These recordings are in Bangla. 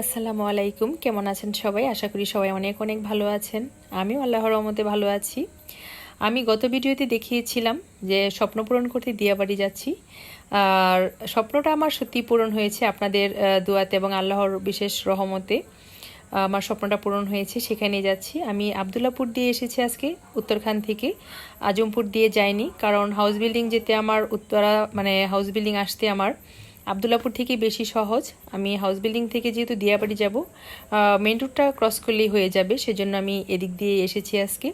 আসসালামু আলাইকুম। কেমন আছেন সবাই? আশা করি সবাই অনেক অনেক ভালো আছেন। আমিও আল্লাহর রহমতে ভালো আছি। আমি গত ভিডিওতে দেখিয়েছিলাম যে স্বপ্ন পূরণ করতে দিয়াবাড়ি যাচ্ছি। আর স্বপ্নটা আমার সত্যি পূরণ হয়েছে আপনাদের দোয়াতে এবং আল্লাহর বিশেষ রহমতে। আমার স্বপ্নটা পূরণ হয়েছে সেখানে যাচ্ছি। আমি আবদুল্লাপুর দিয়ে এসেছি আজকে, উত্তরখান থেকে। আজমপুর দিয়ে যাইনি, কারণ হাউস বিল্ডিং যেতে আমার উত্তরা মানে হাউস বিল্ডিং আসতে আমার আবদুল্লাপুর থেকে বেশি সহজ। আমি হাউস বিল্ডিং থেকে যেহেতু দিয়াবাড়ি যাব মেন রুটটা ক্রস করলেই হয়ে যাবে, সেজন্য আমি এদিক দিয়ে এসেছি আজকে।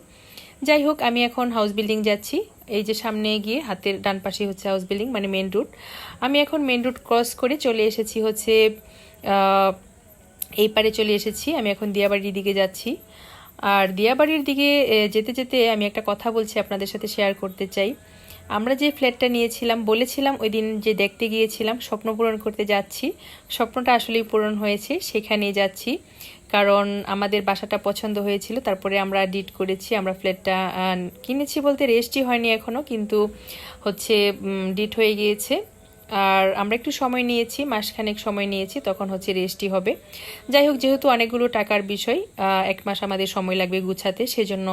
যাই হোক, আমি এখন হাউস বিল্ডিং যাচ্ছি। এই যে সামনে গিয়ে হাতের ডান পাশে হচ্ছে হাউস বিল্ডিং মানে মেন রুট আমি এখন মেন রুট ক্রস করে চলে এসেছি হচ্ছে এই পারে চলে এসেছি। আমি এখন দিয়াবাড়ির দিকে যাচ্ছি। আর দিয়াবাড়ির দিকে যেতে যেতে আমি একটা কথা বলছি আপনাদের সাথে শেয়ার করতে চাই। আমরা যে ফ্ল্যাটটা নিয়েছিলাম, বলেছিলাম ওই দিন যে দেখতে গিয়েছিলাম, স্বপ্ন পূরণ করতে যাচ্ছি। স্বপ্নটা আসলেই পূরণ হয়েছে সেখানে যাচ্ছি। কারণ আমাদের বাসাটা পছন্দ হয়েছিল, তারপরে আমরা ডিট করেছি, আমরা ফ্ল্যাটটা কিনেছি বলতে রেস্টই হয়নি এখনও কিন্তু হচ্ছে ডিট হয়ে গিয়েছে। আর আমরা একটু সময় নিয়েছি, মাসখানেক সময় নিয়েছি, তখন হচ্ছে রেস্টই হবে। যাই হোক, যেহেতু অনেকগুলো টাকার বিষয় এক মাস আমাদের সময় লাগবে গুছাতে, সেজন্য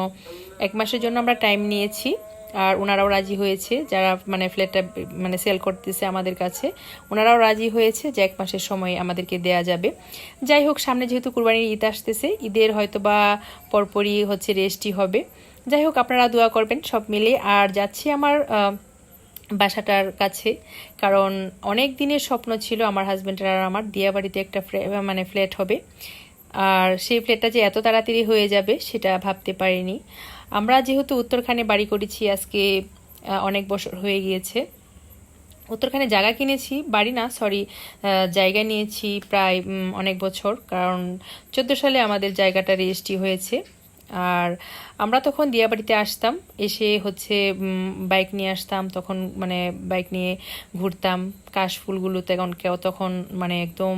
এক মাসের জন্য আমরা টাইম নিয়েছি। আর ওনারাও রাজি হয়েছে, যারা মানে ফ্ল্যাটটা মানে সেল করতেছে আমাদের কাছে, ওনারাও রাজি হয়েছে যে এক মাসের সময় আমাদেরকে দেয়া যাবে। যাই হোক, সামনে যেহেতু কুরবানির ঈদ আসতেছে, ঈদের হয়তো বা পরপরই হচ্ছে রেস্টই হবে। যাই হোক, আপনারা দোয়া করবেন সব মিলে। আর যাচ্ছি আমার বাসাটার কাছে, কারণ অনেক দিনের স্বপ্ন ছিল আমার হাজব্যান্ডের আর আমার, দিয়াবাড়িতে একটা মানে ফ্ল্যাট হবে। আর সেই ফ্ল্যাটটা যে এত তাড়াতাড়ি হয়ে যাবে, সেটা ভাবতে পারিনি। আমরা যেহেতু উত্তরখানে বাড়ি করেছি, আজকে অনেক বছর হয়ে গিয়েছে। উত্তরখানে জায়গা কিনেছি, বাড়ি না সরি জায়গা নিয়েছি প্রায় অনেক বছর, কারণ চোদ্দ সালে আমাদের জায়গাটা রেজিস্ট্রি হয়েছে। আর আমরা তখন দিয়াবাড়িতে আসতাম, এসে হচ্ছে বাইক নিয়ে আসতাম, তখন মানে বাইক নিয়ে ঘুরতাম। কাশ ফুলগুলো তখন কেউ তখন মানে একদম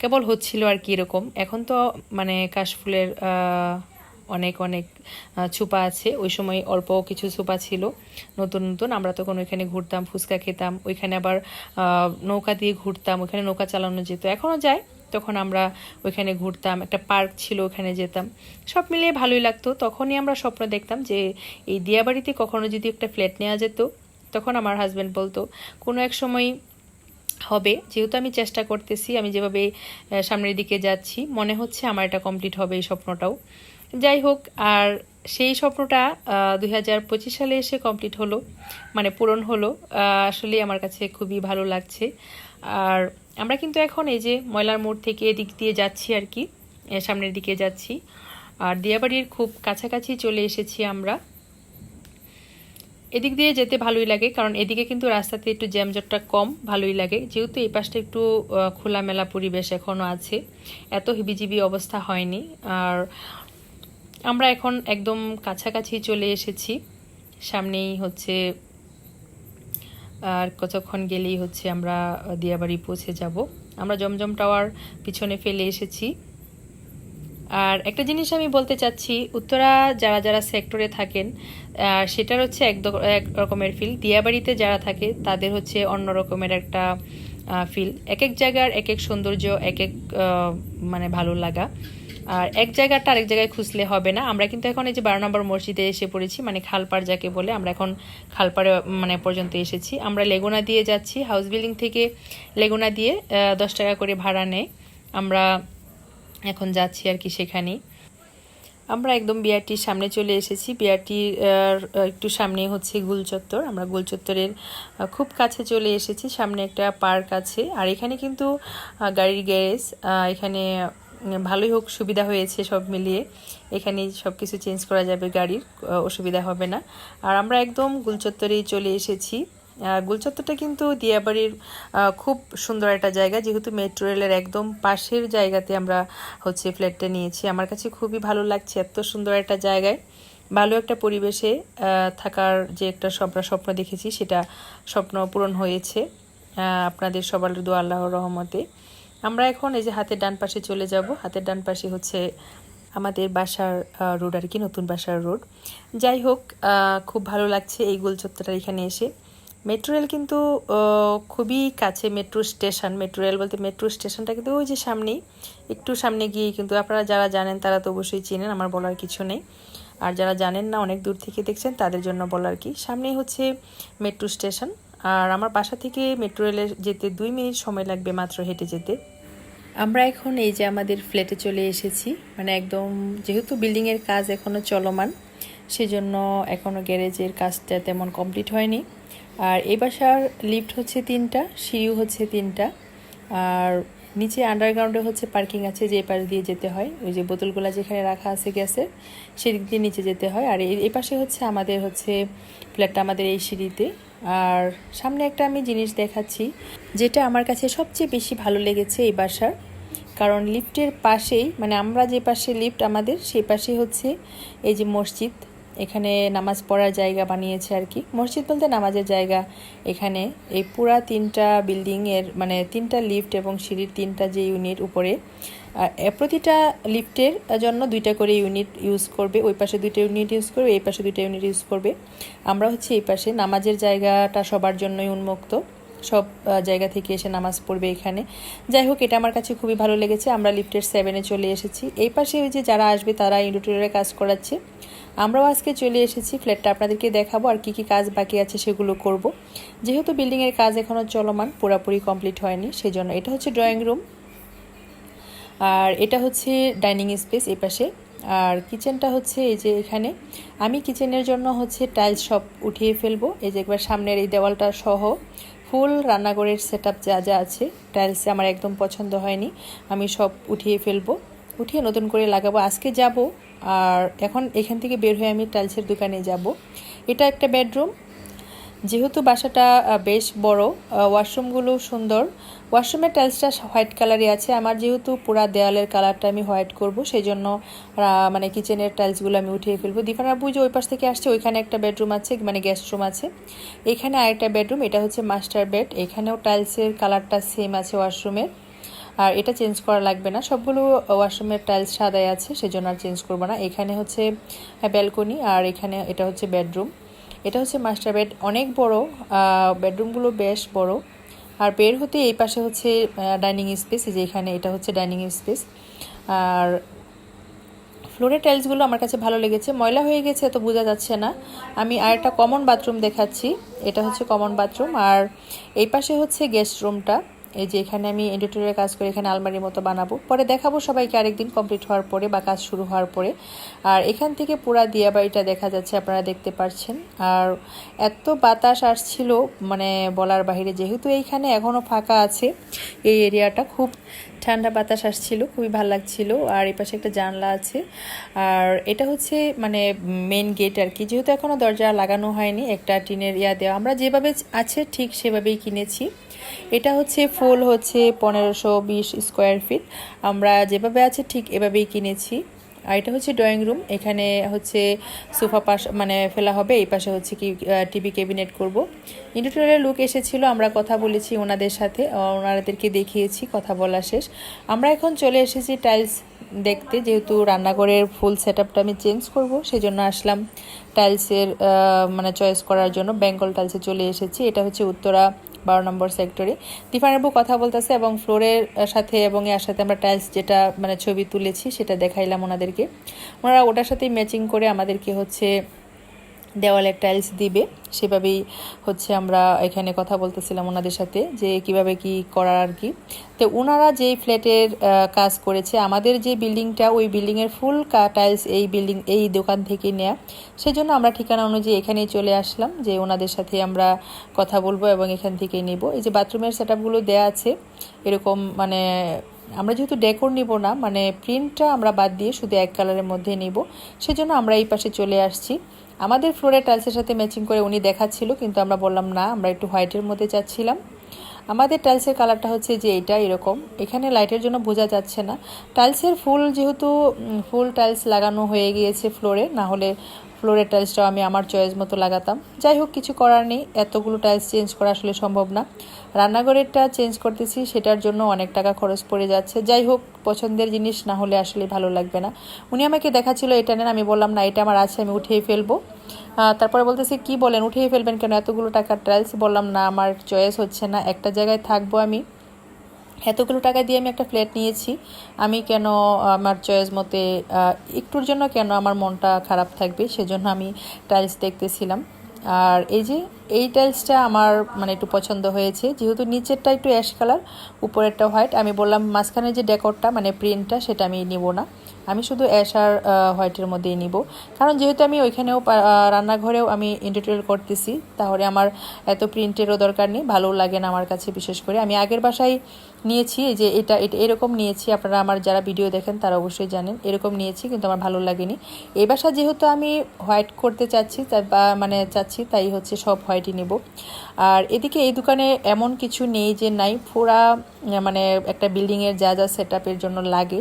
কেবল হচ্ছিল আর কি এরকম। এখন তো মানে কাশফুলের অনেক অনেক ছুপা আছে। ওই সময় অল্প কিছু ছুপা ছিল। নতুন নতুন। আমরা তখন ওইখানে ঘুরতাম, ফুচকা খেতাম। ওইখানে আবার নৌকা দিয়ে ঘুরতাম। ওইখানে নৌকা চালানো যেত। এখনও যায়। তখন আমরা ওইখানে ঘুরতাম। একটা পার্ক ছিল ওখানে যেতাম। সব মিলিয়ে ভালোই লাগতো। তখনই আমরা স্বপ্ন দেখতাম যে, এই দিয়াবাড়িতে কখনো যদি একটা ফ্ল্যাট নেওয়া যেত, তখন আমার হাজব্যান্ড বলতো, কোনো এক সময় হবে। যেহেতু আমি চেষ্টা করতেছি, আমি যেভাবে সামনের দিকে যাচ্ছি, মনে হচ্ছে আমার এটা কমপ্লিট হবে এই স্বপ্নটাও। যাই হোক, আর সেই স্বপ্নটা দুই হাজার পঁচিশ সালে এসে কমপ্লিট হলো মানে পূরণ হলো আসলে আমার কাছে খুবই ভালো লাগছে। আর আমরা কিন্তু এখন এই যে ময়লার মোড় থেকে এদিক দিয়ে যাচ্ছি আর কি সামনের দিকে যাচ্ছি। আর দিয়াবাড়ির খুব কাছাকাছি চলে এসেছি আমরা। এদিক দিয়ে যেতে ভালোই লাগে, কারণ এদিকে কিন্তু রাস্তাতে একটু জ্যামজটটা কম, ভালোই লাগে। যেহেতু এই পাশটা একটু খোলামেলা পরিবেশ এখনও আছে, এত হিবিজিবি অবস্থা হয়নি। আর আমরা এখন একদম কাছাকাছি চলে এসেছি। সামনেই হচ্ছে, আর কতক্ষণ গেলেই হচ্ছে আমরা দিয়াবাড়ি পৌঁছে যাব। আমরা জমজম টাওয়ার পিছনে ফেলে এসেছি। আর একটা জিনিস আমি বলতে চাচ্ছি, উত্তরা যারা যারা সেক্টরে থাকেন সেটার হচ্ছে এক রকমের ফিল দিয়াবাড়িতে যারা থাকে, তাদের হচ্ছে অন্য রকমের একটা ফিল এক এক জায়গার এক এক সৌন্দর্য এক এক মানে ভালো লাগা। আর এক জায়গাটা আরেক জায়গায় খুঁজলে হবে না। আমরা কিন্তু এখন এই যে বারো নম্বর মসজিদে এসে পড়েছি মানে খালপাড় যাকে বলে, আমরা এখন খালপাড়ে মানে পর্যন্ত এসেছি। আমরা লেগুনা দিয়ে যাচ্ছি হাউস বিল্ডিং থেকে লেগুনা দিয়ে দশ টাকা করে ভাড়া নেয়। আমরা এখন যাচ্ছি আর কি সেখানেই। আমরা একদম বিআরটির সামনে চলে এসেছি। বিআরটির একটু সামনে হচ্ছে গুল চত্বর। আমরা গুল চত্বরের খুব কাছে চলে এসেছি। সামনে একটা পার্ক আছে। আর এখানে কিন্তু গাড়ির গ্যারেজ এখানে ভালোই হোক, সুবিধা হয়েছে সব মিলিয়ে। এখানে সব কিছু চেঞ্জ করা যাবে গাড়ির অসুবিধা হবে না। আর আমরা একদম গুল চত্বরেই চলে এসেছি। গুলচত্বরটা কিন্তু দিয়াবাড়ির খুব সুন্দর একটা জায়গা। যেহেতু মেট্রো রেলের একদম পাশের জায়গাতে আমরা হচ্ছে ফ্ল্যাটটা নিয়েছি। আমার কাছে খুবই ভালো লাগছে, এত সুন্দর একটা জায়গায়। ভালো একটা পরিবেশে থাকার যে একটা স্বপ্ন স্বপ্ন দেখেছি, সেটা স্বপ্ন পূরণ হয়েছে আপনাদের সবার দোয়া আল্লাহর রহমতে। আমরা এখন এই যে হাতের ডান পাশে চলে যাব। হাতের ডান পাশে হচ্ছে আমাদের বাসার রোড আর কি, নতুন বাসার রোড। যাই হোক খুব ভালো লাগছে এই গোল চত্বরটার এখানে এসে। মেট্রো রেল কিন্তু খুবই কাছে মেট্রো স্টেশন। মেট্রো রেল বলতে মেট্রো স্টেশনটা কিন্তু ওই যে সামনেই। একটু সামনে গিয়ে কিন্তু আপনারা যারা জানেন তারা তো অবশ্যই চেনেন, আমার বলার কিছু নেই। আর যারা জানেন না, অনেক দূর থেকে দেখছেন, তাদের জন্য বলার কি? সামনেই হচ্ছে মেট্রো স্টেশন। আর আমার বাসা থেকে মেট্রো রেলে যেতে দুই মিনিট সময় লাগবে মাত্র হেঁটে যেতে। আমরা এখন এই যে আমাদের ফ্ল্যাটে চলে এসেছি মানে একদম যেহেতু বিল্ডিংয়ের কাজ এখনও চলমান, সেজন্য এখনও গ্যারেজের কাজটা তেমন কমপ্লিট হয়নি। আর এই বাসার লিফট হচ্ছে তিনটা সিঁড়িও হচ্ছে তিনটা, আর নিচে আন্ডারগ্রাউন্ডে হচ্ছে পার্কিং আছে, যে পাশ দিয়ে যেতে হয়। ওই যে বোতলগুলো যেখানে রাখা আছে গ্যাসের, সেদিক দিয়ে নিচে যেতে হয়। আর এই পাশে হচ্ছে আমাদের হচ্ছে ফ্ল্যাটটা আমাদের এই সিঁড়িতে। আর সামনে একটা আমি জিনিস দেখাচ্ছি, যেটা আমার কাছে সবচেয়ে বেশি ভালো লেগেছে এই বাসার। কারণ লিফটের পাশেই মানে আমরা যে পাশে লিফট আমাদের, সেই পাশে হচ্ছে এই যে মসজিদ। এখানে নামাজ পড়ার জায়গা বানিয়েছে আর কি। মসজিদ বলতে নামাজের জায়গা এখানে। এই পুরা তিনটা বিল্ডিংয়ের মানে তিনটা লিফট এবং সিঁড়ির তিনটা যে ইউনিট উপরে প্রতিটা লিফটের জন্য দুইটা করে ইউনিট ইউজ করবে। ওই পাশে দুইটা ইউনিট ইউজ করবে, এই পাশে দুইটা ইউনিট ইউজ করবে। আমরা হচ্ছে এই পাশে নামাজের জায়গাটা সবার জন্যই উন্মুক্ত। সব জায়গা থেকে এসে নামাজ পড়বে এখানে। যাই হোক, এটা আমার কাছে খুবই ভালো লেগেছে। আমরা লিফটের সেভেনে চলে এসেছি। এই পাশে ওই যে যারা আসবে, তারা ইন্ডোটিরিয়ারে কাজ করাচ্ছে। আমরাও আজকে চলে এসেছি। ফ্ল্যাটটা আপনাদেরকে দেখাবো আর কি কি কাজ বাকি আছে সেগুলো করব। যেহেতু বিল্ডিংয়ের কাজ এখনও চলমান, পুরোপুরি কমপ্লিট হয়নি, সেজন্য এটা হচ্ছে ড্রয়িং রুম আর এটা হচ্ছে ডাইনিং স্পেস এই পাশে। আর কিচেনটা হচ্ছে এই যে এখানে। আমি কিচেনের জন্য হচ্ছে টাইলস সব উঠিয়ে ফেলব। এই যে একবার সামনের এই দেওয়ালটা সহ। ফুল, রান্নাঘরের সেট যা যা আছে টাইলসে আমার একদম পছন্দ হয়নি। আমি সব উঠিয়ে ফেলব। উঠিয়ে নতুন করে লাগাবো। আজকে যাব আর এখন এখান থেকে বের হয়ে আমি টাইলসের দোকানে যাব। এটা একটা বেডরুম যেহেতু বাসাটা বেশ বড় ওয়াশরুমগুলো সুন্দর। ওয়াশরুমের টাইলসটা হোয়াইট কালারই আছে। আমার যেহেতু পুরা দেওয়ালের কালারটা আমি হোয়াইট করব সেই জন্য মানে কিচেনের টাইলসগুলো আমি উঠিয়ে ফেলব। দিফানা বুঝে যে ওই পাশ থেকে আসছে, ওইখানে একটা বেডরুম আছে মানে গেস্ট রুম আছে। এখানে আরেকটা বেডরুম, এটা হচ্ছে মাস্টার বেড এখানেও টাইলসের কালারটা সেম আছে ওয়াশরুমের আর এটা চেঞ্জ করা লাগবে না। সবগুলো ওয়াশরুমের টাইলস সাদাই আছে, সেজন্য আর চেঞ্জ করব না। এখানে হচ্ছে ব্যালকনি আর এখানে এটা হচ্ছে বেডরুম। এটা হচ্ছে মাস্টার বেড অনেক বড় বেডরুমগুলো বেশ বড়। আর বের হতে এই পাশে হচ্ছে ডাইনিং স্পেস যে এখানে এটা হচ্ছে ডাইনিং স্পেস আর ফ্লোরের টাইলসগুলো আমার কাছে ভালো লেগেছে। ময়লা হয়ে গেছে তো বোঝা যাচ্ছে না। আমি আর একটা কমন বাথরুম দেখাচ্ছি। এটা হচ্ছে কমন বাথরুম আর এই পাশে হচ্ছে গেস্ট রুমটা এই যে এখানে আমি এডিটরের কাজ করে এখানে আলমারির মতো বানাবো। পরে দেখাবো সবাইকে আরেকদিন কমপ্লিট হওয়ার পরে বা কাজ শুরু হওয়ার পরে। আর এখান থেকে পুরা দিয়াবাড়িটা দেখা যাচ্ছে, আপনারা দেখতে পাচ্ছেন আর এত বাতাস আসছিল মানে বলার বাইরে যেহেতু এইখানে এখনও ফাঁকা আছে, এই এরিয়াটা খুব ঠান্ডা বাতাস আসছিল, খুবই ভালো লাগছিল। আর এই পাশে একটা জানলা আছে। আর এটা হচ্ছে মানে মেন গেট আর কি। যেহেতু এখনও দরজা লাগানো হয়নি, একটা টিনের ইয়া দেওয়া। আমরা যেভাবে আছে, ঠিক সেভাবেই কিনেছি। এটা হচ্ছে ফুল হচ্ছে পনেরোশো বিশ স্কোয়ার ফিট। আমরা যেভাবে আছে ঠিক এভাবেই কিনেছি। আর এটা হচ্ছে ড্রয়িং রুম। এখানে হচ্ছে সোফা পাশ মানে ফেলা হবে। এই পাশে হচ্ছে কি টিভি ক্যাবিনেট করব। ইন্টারটেলের লুক এসেছিল, আমরা কথা বলেছি ওনাদের সাথে। ওনাদেরকে দেখিয়েছি, কথা বলা শেষ। আমরা এখন চলে এসেছি টাইলস দেখতে। যেহেতু রান্নাঘরের ফুল সেট আমি চেঞ্জ করব, সেজন্য আসলাম টাইলসের মানে চয়েস করার জন্য। বেঙ্গল টাইলসে চলে এসেছি। এটা হচ্ছে উত্তরা বারো নম্বর সেক্টরে। তিফানাবু কথা বলতেছে এবং ফ্লোরের সাথে এবং এর সাথে আমরা টাইলস যেটা মানে ছবি তুলেছি সেটা দেখাইলাম ওনাদেরকে। ওনারা ওটার সাথেই ম্যাচিং করে আমাদেরকে হচ্ছে দেওয়ালের টাইলস দিবে। সেভাবেই হচ্ছে আমরা এখানে কথা বলতেছিলাম ওনাদের সাথে যে কীভাবে কি করার আর কি। তো ওনারা যেই ফ্ল্যাটের কাজ করেছে, আমাদের যে বিল্ডিংটা, ওই বিল্ডিংয়ের ফুল কা, টাইলস এই বিল্ডিং, এই দোকান থেকে নেয়া। সেজন্য আমরা ঠিকানা অনুযায়ী এখানেই চলে আসলাম যে ওনাদের সাথে আমরা কথা বলব এবং এখান থেকেই নেব। এই যে বাথরুমের সেট আপগুলো দেওয়া আছে, এরকম মানে আমরা যেহেতু ডেকোর নিব না মানে প্রিন্টটা আমরা বাদ দিয়ে শুধু এক কালারের মধ্যে নিব। সেজন্য আমরা এই পাশে চলে আসছি। আমাদের ফ্লোরের টাইলসের সাথে ম্যাচিং করে উনি দেখাচ্ছিল, কিন্তু আমরা বললাম, না, আমরা একটু হোয়াইটের মধ্যে চাচ্ছিলাম আমাদের টাইলসের কালারটা হচ্ছে যে এটা এরকম। এখানে লাইটের জন্য বোঝা যাচ্ছে না। টাইলসের ফুল যেহেতু ফুল টাইলস লাগানো হয়ে গিয়েছে ফ্লোরে না হলে ফ্লোরের টাইলসটাও আমি আমার চয়েস মতো লাগাতাম। যাই হোক, কিছু করার নেই। এতগুলো টাইলস চেঞ্জ করা আসলে সম্ভব না। রান্নাঘরেরটা চেঞ্জ করতেছি, সেটার জন্য অনেক টাকা খরচ পড়ে যাচ্ছে। যাই হোক, পছন্দের জিনিস না হলে আসলে ভালো লাগবে না। উনি আমাকে দেখাচ্ছিল, এটা নেন। আমি বললাম, না, এটা আমার আছে, আমি উঠিয়ে ফেলব। তারপরে বলতেছে, কি বলেন? উঠিয়ে ফেলবেন কেন? এতগুলো টাকার টাইলস? বললাম, না, আমার চয়েস হচ্ছে না। একটা জায়গায় থাকব আমি। এতগুলো টাকা দিয়ে আমি একটা ফ্ল্যাট নিয়েছি। আমি কেন আমার চয়েস মতে একটুর জন্য কেন আমার মনটা খারাপ থাকবে সেজন্য আমি টাইলস দেখতেছিলাম। আর এই যে, এই টাইলসটা আমার মানে একটু পছন্দ হয়েছে। যেহেতু নিচেরটা একটু অ্যাশ কালার উপরেরটা হোয়াইট আমি বললাম মাঝখানে যে ডেকরটা মানে প্রিন্টটা সেটা আমি নিব না। আমি শুধু অ্যাশ আর হোয়াইটের মধ্যেই নিব। কারণ যেহেতু আমি ওইখানেও রান্নাঘরেও আমি ইন্টারটেল করতেছি, তাহলে আমার এত প্রিন্টেরও দরকার নেই ভালো লাগে না আমার কাছে বিশেষ করে। আমি আগের বাসায় নিয়েছি যে এটা এটা এরকম নিয়েছি। আপনারা আমার যারা ভিডিও দেখেন, তারা অবশ্যই জানেন, এরকম নিয়েছি, কিন্তু আমার ভালো লাগেনি। এই বাসা যেহেতু আমি হোয়াইট করতে চাচ্ছি বা মানে চাচ্ছি, তাই হচ্ছে সব হোয়াইটই নেব। আর এদিকে এই দোকানে এমন কিছু নেই যে নাই, পুরা মানে একটা বিল্ডিংয়ের যা যা সেট জন্য লাগে,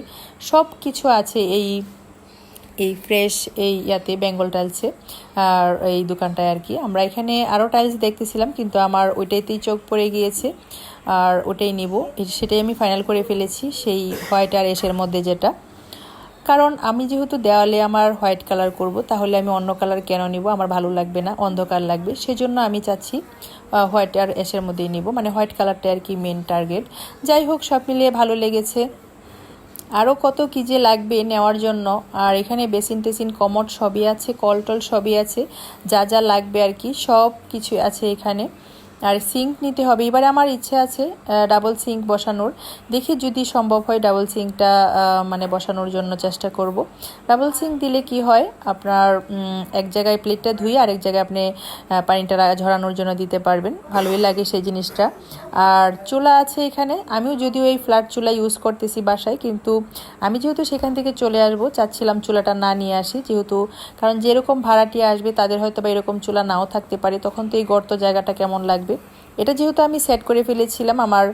সব কিছু আছে এই এই ফ্রেশ, এই ইয়াতে বেঙ্গল টাইলসে। আর এই দোকানটায় আর কি। আমরা এখানে আরও টাইলস দেখতেছিলাম, কিন্তু আমার ওইটাইতেই চোখ পড়ে গিয়েছে। আর ওটাই নিব। সেটাই আমি ফাইনাল করে ফেলেছি, সেই হোয়াইট আর এসের মধ্যে যেটা। কারণ আমি যেহেতু দেওয়ালে আমার হোয়াইট কালার করব, তাহলে আমি অন্য কালার কেন নিব? আমার ভালো লাগবে না, অন্ধকার লাগবে। সেজন্য আমি চাচ্ছি হোয়াইট আর এসের মধ্যেই নিব। মানে হোয়াইট কালারটা আর কি মেন টার্গেট যাই হোক, সব মিলিয়ে ভালো লেগেছে। আরও কত কী যে লাগবে নেওয়ার জন্য। আর এখানে বেসিন টেসিন, কমট সবই আছে, কলটল সবই আছে। যা যা লাগবে আর কি, সব কিছু আছে এখানে। আর সিঙ্ক নিতে হবে। এবারে আমার ইচ্ছে আছে ডাবল সিঙ্ক বসানোর। দেখি যদি সম্ভব হয় ডাবল সিঙ্কটা মানে বসানোর জন্য চেষ্টা করব। ডাবল সিঙ্ক দিলে কি হয়, আপনার এক জায়গায় প্লেটটা ধুয়ে আরেক জায়গায় আপনি পানিটা ঝরানোর জন্য দিতে পারবেন। ভালোই লাগে সেই জিনিসটা। আর চুলা আছে এখানে। আমিও যদিও এই ফ্ল্যাট চুলা ইউজ করতেছি বাসায়, কিন্তু আমি যেহেতু সেখান থেকে চলে আসব, চাচ্ছিলাম চুলাটা না নিয়ে আসি যেহেতু, কারণ যেরকম ভাড়াটি আসবে, তাদের হয়তো বা এরকম চুলা নাও থাকতে পারে। তখন তো এই গর্ত জায়গাটা কেমন লাগবে? থাকবে। এটা যেহেতু আমি সেট করে ফেলেছিলাম, আমার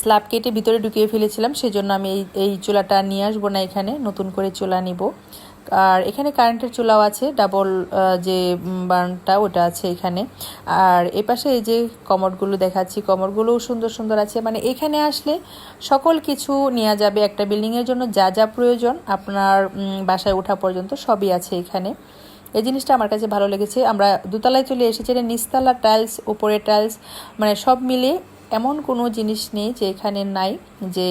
স্ল্যাব কেটে ভিতরে ঢুকিয়ে ফেলেছিলাম, সেজন্য আমি এই এই চুলাটা নিয়ে আসব না এখানে, নতুন করে চুলা নিব। আর এখানে কারেন্টের চুলাও আছে ডাবল যে বার্নটা ওটা আছে এখানে। আর এ পাশে এই যে কমরগুলো দেখাচ্ছি, কমরগুলোও সুন্দর সুন্দর আছে। মানে এখানে আসলে সকল কিছু নেওয়া যাবে একটা বিল্ডিংয়ের জন্য, যা যা প্রয়োজন, আপনার বাসায় ওঠা পর্যন্ত সবই আছে এখানে। এই জিনিসটা আমার কাছে ভালো লেগেছে। আমরা দুতলায় চলে এসেছি, এটা নিচতলা টাইলস উপরে টাইলস মানে সব মিলে এমন কোনো জিনিস নেই যে এখানে নাই যে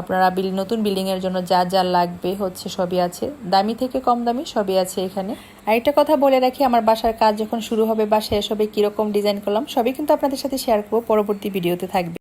আপনারা বিল, নতুন বিল্ডিংয়ের জন্য যা যা লাগবে হচ্ছে সবই আছে। দামি থেকে কম দামি সবই আছে এখানে। আরেকটা কথা বলে রাখি, আমার বাসার কাজ যখন শুরু হবে বাসায় এসবে কীরকম ডিজাইন করলাম, সবই কিন্তু আপনাদের সাথে শেয়ার করব। পরবর্তী ভিডিওতে থাকবে।